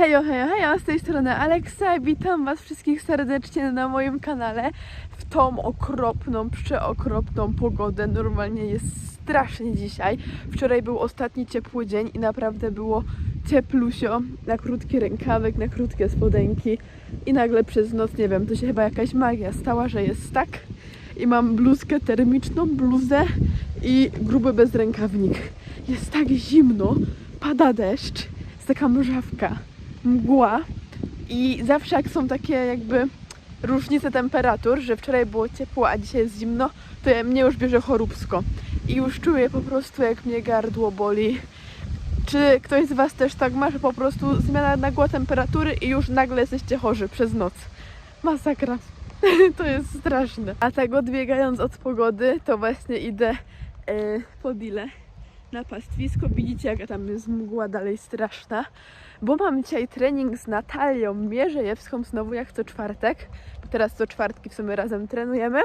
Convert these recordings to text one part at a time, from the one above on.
Hejo, hejo, hejo, z tej strony Aleksa. Witam Was wszystkich serdecznie na moim kanale w tą okropną, przeokropną pogodę. Normalnie jest strasznie dzisiaj. Wczoraj był ostatni ciepły dzień i naprawdę było cieplusio na krótki rękawek, na krótkie spodenki i nagle przez noc, nie wiem, to się chyba jakaś magia stała, że jest tak i mam bluzkę termiczną, bluzę i gruby bezrękawnik. Jest tak zimno, pada deszcz, jest taka mrzawka mgła i zawsze jak są takie jakby różnice temperatur, że wczoraj było ciepło, a dzisiaj jest zimno, to ja, mnie już bierze choróbsko i już czuję po prostu jak mnie gardło boli. Czy ktoś z Was też tak ma, że po prostu zmiana nagła temperatury i już nagle jesteście chorzy przez noc? Masakra. to jest straszne. A tak odbiegając od pogody, to właśnie idę e, pod ile? Na pastwisko. Widzicie, jaka tam jest mgła dalej straszna. Bo mam dzisiaj trening z Natalią Mierzejewską, znowu jak co czwartek. Bo teraz co czwartki w sumie razem trenujemy.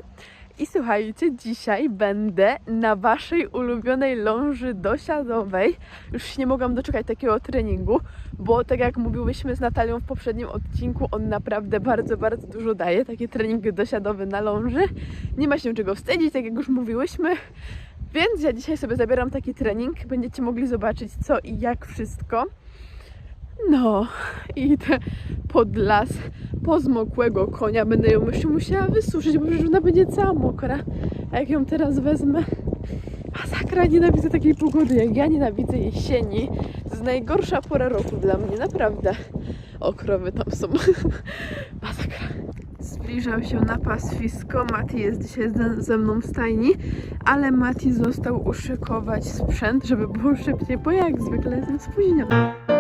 I słuchajcie, dzisiaj będę na waszej ulubionej ląży dosiadowej. Już się nie mogłam doczekać takiego treningu, bo tak jak mówiłyśmy z Natalią w poprzednim odcinku, on naprawdę bardzo, bardzo dużo daje. Taki trening dosiadowy na ląży. Nie ma się czego wstydzić, tak jak już mówiłyśmy. Więc ja dzisiaj sobie zabieram taki trening. Będziecie mogli zobaczyć co i jak wszystko. No, idę pod las po zmokłego konia. Będę ją jeszcze musiała wysuszyć, bo przecież ona będzie cała mokra. A jak ją teraz wezmę? Masakra, nienawidzę takiej pogody, jak ja nienawidzę jesieni. To jest najgorsza pora roku dla mnie, naprawdę. O, krowy tam są. Masakra. Zbliżam się na pastwisko. Mati jest dzisiaj ze, mną w stajni, ale Mati został uszykować sprzęt, żeby było szybciej, bo ja jak zwykle jestem spóźniona.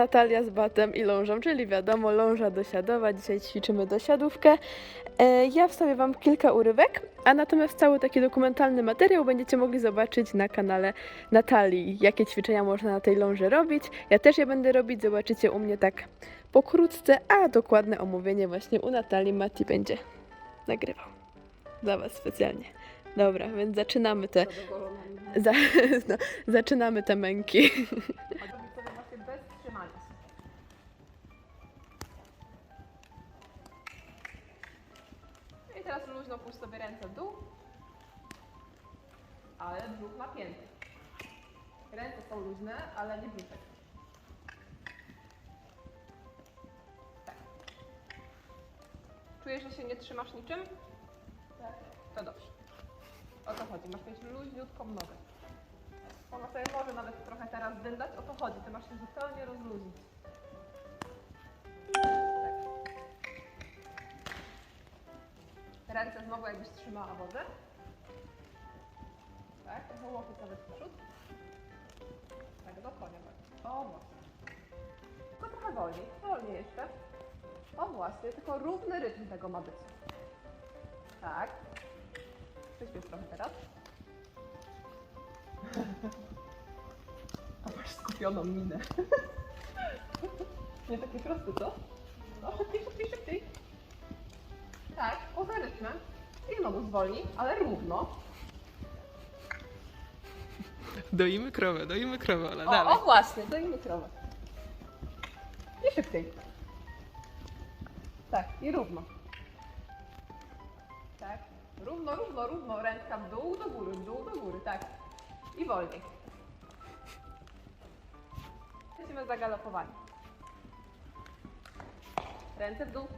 Natalia z batem i lążą, czyli wiadomo, ląża dosiadowa. Dzisiaj ćwiczymy dosiadówkę. E, ja wstawię Wam kilka urywek, a natomiast cały taki dokumentalny materiał będziecie mogli zobaczyć na kanale Natalii, jakie ćwiczenia można na tej ląży robić. Ja też je będę robić, zobaczycie u mnie tak pokrótce, a dokładne omówienie właśnie u Natalii Mati będzie nagrywał. Dla Was specjalnie. Dobra, więc zaczynamy te, za, no, zaczynamy te męki. Napięty. Ręce są luźne, ale nie brzuszek. Tak. Czujesz, że się nie trzymasz niczym? Tak. To dobrze. O to chodzi. Masz mieć luźniutką nogę. Ona sobie może nawet trochę teraz dyndać. O to chodzi. Ty masz się zupełnie rozluźnić. Tak. Ręce znowu jakbyś trzymała wodę. Tak, trochę łokieć nawet w przód. Tak, do konia. O, właśnie. Tylko trochę wolniej, wolniej jeszcze. O, właśnie, tylko równy rytm tego ma być. Tak. Przyspiesz trochę teraz. A masz skupioną minę. Nie takie proste, co? No, szybciej, szybciej, szybciej. Tak, poza rytmem. I znowu zwolnij, ale równo. Doimy krowę, doimy krowę, ale O, dalej. o właśnie, dajmy krowę. I szybciej. Tak, i równo. Tak. Równo, równo, równo. Ręka w dół, do góry, w dół, do góry, tak. I wolniej. Lecimy zagalopowani. Ręce w dół.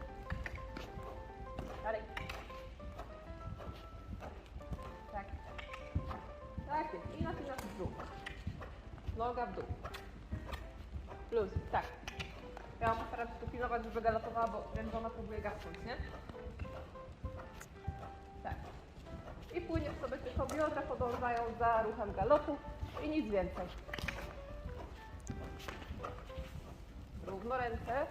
Dalej. Noga w dół. Plus, tak. Ja mam się tu pilnować, żeby galopowała, bo wiem, że ona próbuje gasnąć, nie? Tak. I płyniesz sobie tylko biodra podążają za ruchem galopu i nic więcej. Równo ręce.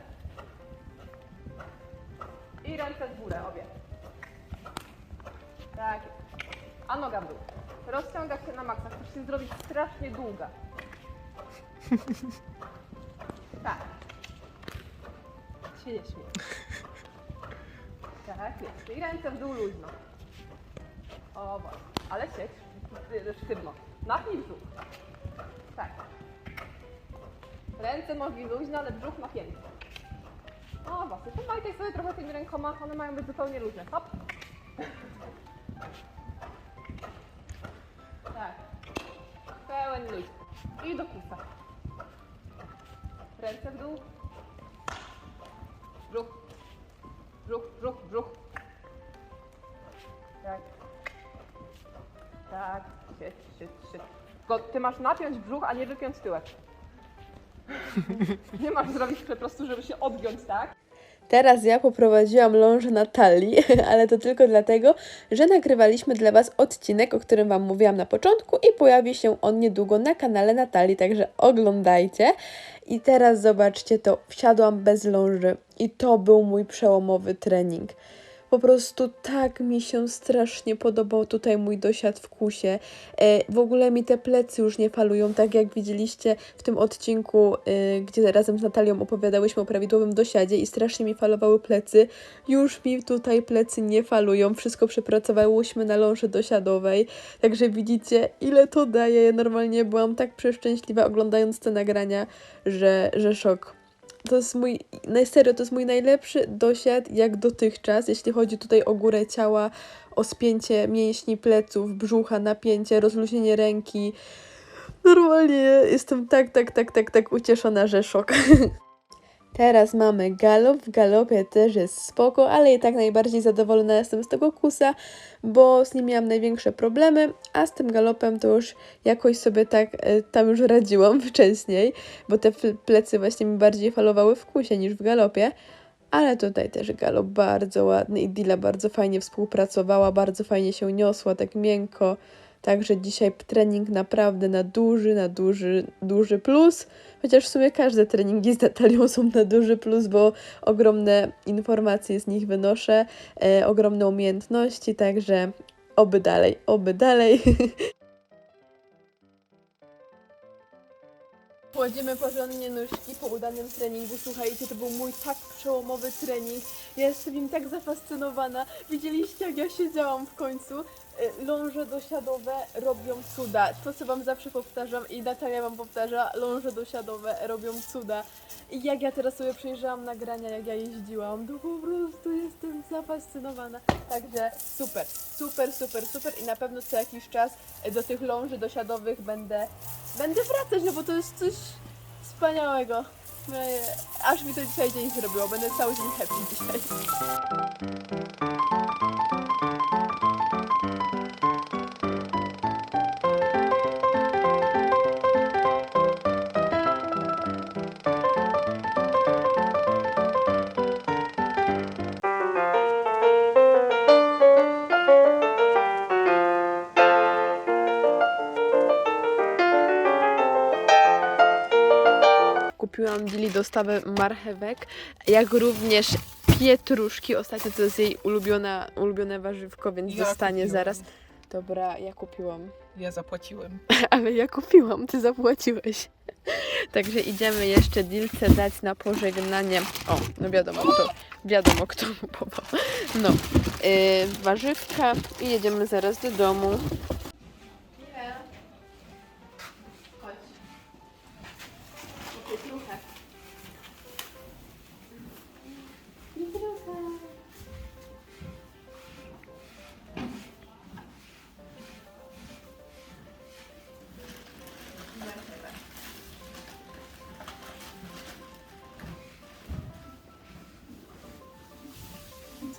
I ręce w górę, obie. Tak. A noga w dół. Rozciąga się na maksa. Chcesz się zrobić strasznie długa. Tak. Się nie śmiej. Tak jest. I ręce w dół luźno. O właśnie. Ale siedź y, sztywno. Napnij brzuch. Tak. Ręce, nogi luźne, ale brzuch napięty. O właśnie. Pomajtaj sobie trochę tymi rękoma. One mają być zupełnie luźne. Hop. Tak. Pełen luz. I do kusa. Ręce w dół. Brzuch. Brzuch, brzuch, brzuch. Tak. Tak. Siedź, siedź, siedź. Ty masz napiąć brzuch, a nie wypiąć tyłek. nie masz zrobić po prostu, żeby się odgiąć, tak? Teraz ja poprowadziłam lążę na talii, ale to tylko dlatego, że nagrywaliśmy dla Was odcinek, o którym Wam mówiłam na początku i pojawi się on niedługo na kanale Natalii, także oglądajcie. I teraz zobaczcie to, wsiadłam bez ląży i to był mój przełomowy trening. Po prostu tak mi się strasznie podobał tutaj mój dosiad w kusie. E, w ogóle mi te plecy już nie falują, tak jak widzieliście w tym odcinku, e, gdzie razem z Natalią opowiadałyśmy o prawidłowym dosiadzie i strasznie mi falowały plecy. Już mi tutaj plecy nie falują, wszystko przepracowałyśmy na ląży dosiadowej, także widzicie ile to daje. Ja normalnie byłam tak przeszczęśliwa oglądając te nagrania, że, że szok to jest mój, na serio, to jest mój najlepszy dosiad jak dotychczas, jeśli chodzi tutaj o górę ciała, o spięcie mięśni pleców, brzucha, napięcie, rozluźnienie ręki. Normalnie jestem tak, tak, tak, tak, tak ucieszona, że szok. Teraz mamy galop, w galopie też jest spoko, ale i tak najbardziej zadowolona jestem z tego kusa, bo z nim miałam największe problemy, a z tym galopem to już jakoś sobie tak e, tam już radziłam wcześniej, bo te plecy właśnie mi bardziej falowały w kusie niż w galopie. Ale tutaj też galop bardzo ładny i Dila bardzo fajnie współpracowała, bardzo fajnie się niosła, tak miękko. Także dzisiaj trening naprawdę na duży, na duży, duży plus. Chociaż w sumie każde treningi z Natalią są na duży plus, bo ogromne informacje z nich wynoszę, e, ogromne umiejętności, także oby dalej, oby dalej. Kładziemy porządnie nóżki po udanym treningu. Słuchajcie, to był mój tak przełomowy trening. Ja jestem im tak zafascynowana. Widzieliście, jak ja siedziałam w końcu. Y, Ląże dosiadowe robią cuda. To, co wam zawsze powtarzam i Natalia wam powtarza, ląże dosiadowe robią cuda. I jak ja teraz sobie przejrzałam nagrania, jak ja jeździłam, to po prostu jestem zafascynowana. Także super, super, super, super i na pewno co jakiś czas do tych ląży dosiadowych będę Będę wracać, no bo to jest coś wspaniałego. E, Aż mi to dzisiaj dzień zrobiło. Będę cały dzień happy dzisiaj. Kupiłam Dili dostawę marchewek, jak również pietruszki. Ostatnio to jest jej ulubiona, ulubione warzywko, więc Ja dostanie kupiłam. zaraz. Dobra, ja kupiłam. Ja zapłaciłem. Ale ja kupiłam, ty zapłaciłeś. Także idziemy jeszcze Dilce dać na pożegnanie. O, no wiadomo kto, wiadomo kto kupował. No, yy, warzywka i jedziemy zaraz do domu.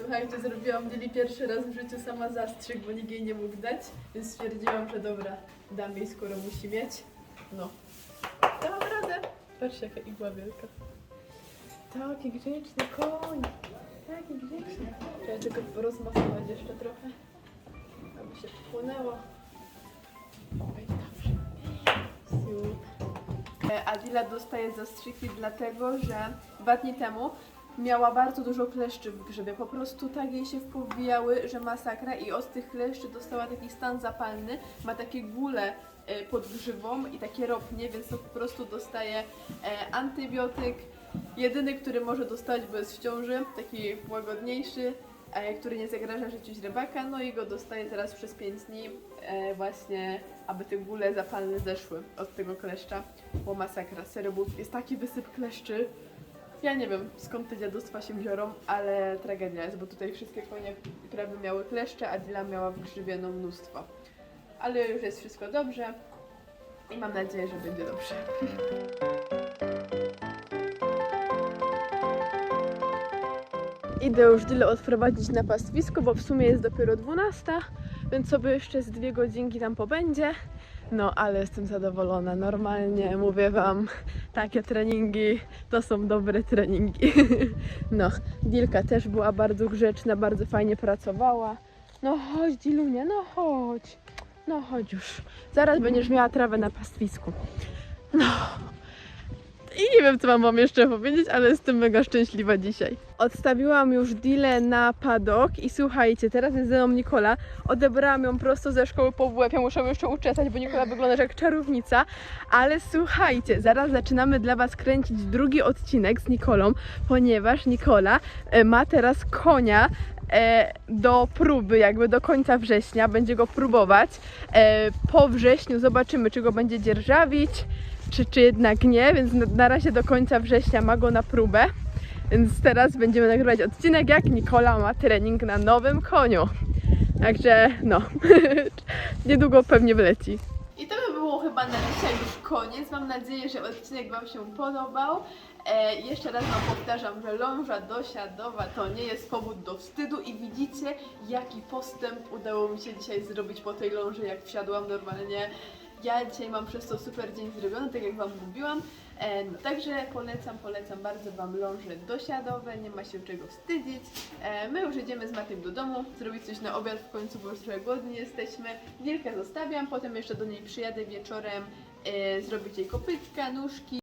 Słuchajcie, zrobiłam Lili pierwszy raz w życiu sama zastrzyk, bo nikt jej nie mógł dać, więc stwierdziłam, że dobra, dam jej, skoro musi mieć. No. Dałam radę. Patrzcie, jaka igła wielka. Taki grzeczny koń. Taki grzeczny. Trzeba tylko rozmasować jeszcze trochę, aby się wchłonęło. Oj, dobrze. E, Adila dostaje zastrzyki dlatego, że dwa dni temu miała bardzo dużo kleszczy w grzybie. Po prostu tak jej się powbijały, że masakra i od tych kleszczy dostała taki stan zapalny. Ma takie gule e, pod grzywą i takie ropnie, więc to po prostu dostaje e, antybiotyk. Jedyny, który może dostać, bo jest w ciąży, taki łagodniejszy, e, który nie zagraża życiu źrebaka, no i go dostaje teraz przez 5 dni właśnie, aby te gule zapalne zeszły od tego kleszcza, bo masakra, serio, jest taki wysyp kleszczy, ja nie wiem skąd te dziadostwa się biorą, ale tragedia jest, bo tutaj wszystkie konie prawie miały kleszcze, a Dila miała w grzybie no mnóstwo. Ale już jest wszystko dobrze i mam nadzieję, że będzie dobrze. Idę już Dilę odprowadzić na pastwisko, bo w sumie jest dopiero 12, więc sobie jeszcze z dwie godzinki tam pobędzie. No, ale jestem zadowolona. Normalnie mówię Wam, takie treningi to są dobre treningi. No, Dilka też była bardzo grzeczna, bardzo fajnie pracowała. No chodź, Dilunia, no chodź. No chodź już. Zaraz będziesz miała trawę na pastwisku. No. I nie wiem, co wam mam jeszcze powiedzieć, ale jestem mega szczęśliwa dzisiaj. Odstawiłam już Dilę na padok i słuchajcie, teraz jest ze mną Nikola. Odebrałam ją prosto ze szkoły po WF. Ja muszę ją jeszcze uczesać, bo Nikola wygląda jak czarownica. Ale słuchajcie, zaraz zaczynamy dla Was kręcić drugi odcinek z Nikolą, ponieważ Nikola e, ma teraz konia do próby, jakby do końca września. Będzie go próbować. E, Po wrześniu zobaczymy, czy go będzie dzierżawić, czy, czy jednak nie, więc na, razie do końca września ma go na próbę. Więc teraz będziemy nagrywać odcinek, jak Nikola ma trening na nowym koniu. Także no, niedługo pewnie wleci. I to by było chyba na dzisiaj już koniec. Mam nadzieję, że odcinek Wam się podobał. E, jeszcze raz Wam powtarzam, że ląża dosiadowa to nie jest powód do wstydu i widzicie jaki postęp udało mi się dzisiaj zrobić po tej ląży, jak wsiadłam normalnie. Ja dzisiaj mam przez to super dzień zrobiony, tak jak Wam mówiłam. E, no, także polecam, polecam bardzo Wam ląże dosiadowe, nie ma się czego wstydzić. E, my już idziemy z Matiem do domu, zrobić coś na obiad w końcu, bo już trochę głodni jesteśmy. Wielkę zostawiam, potem jeszcze do niej przyjadę wieczorem, e, zrobić jej kopytka, nóżki,